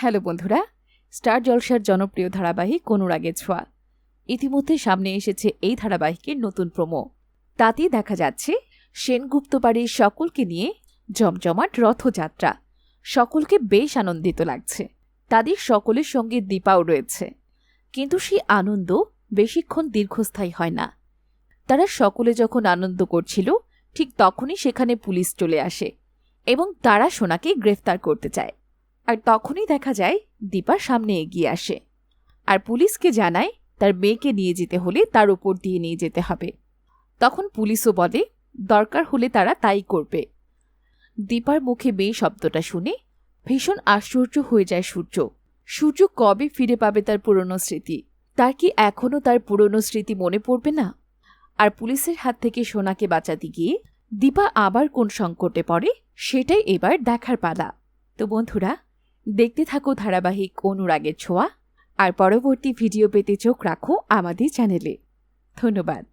Hello বন্ধুরা, star জলসার জনপ্রিয় ধারাবাহিক অনুরাগের ছোঁয়া। ইতিমধ্যে সামনে এসেছে এই ধারাবাহিকের নতুন প্রোমো। তাতেই দেখা যাচ্ছে, সেনগুপ্ত বাড়ির সকলকে নিয়ে জমজমাট রথযাত্রা। সকলকে বেশ আনন্দিত লাগছে। তাদের সকলের সঙ্গে দীপাও রয়েছে। কিন্তু সেই আনন্দ বেশিক্ষণ দীর্ঘস্থায়ী হয় না। তারা সকলে যখন আনন্দ করছিল, ঠিক তখনই সেখানে পুলিশ চলে আসে এবং তারা সোনাকে গ্রেফতার করতে চায়। আর তখনই দেখা যায় দীপা সামনে এগিয়ে আসে। আর পুলিশকে জানায় তার মেয়েকে নিয়ে যেতে হলে তার উপর দিয়ে নিয়ে যেতে হবে। তখন পুলিশও বলে, দরকার হলে তারা তাই করবে। দীপার মুখে মেয়ে শব্দটা শুনে ভীষণ আশ্চর্য হয়ে যায় সূর্য। সূর্য কবে ফিরে পাবে তার পুরনো স্মৃতি? তার কি এখনও তার পুরনো স্মৃতি মনে পড়বে না? আর পুলিশের হাত থেকে সোনাকে বাঁচাতে গিয়ে দীপা আবার কোন সংকটে পড়ে, সেটাই এবার দেখার পালা। তো বন্ধুরা দেখতে থাকো ধারাবাহিক অনুরাগের ছোঁয়া আর পরবর্তী ভিডিও পেতে চোখ রাখো আমাদের চ্যানেলে। ধন্যবাদ।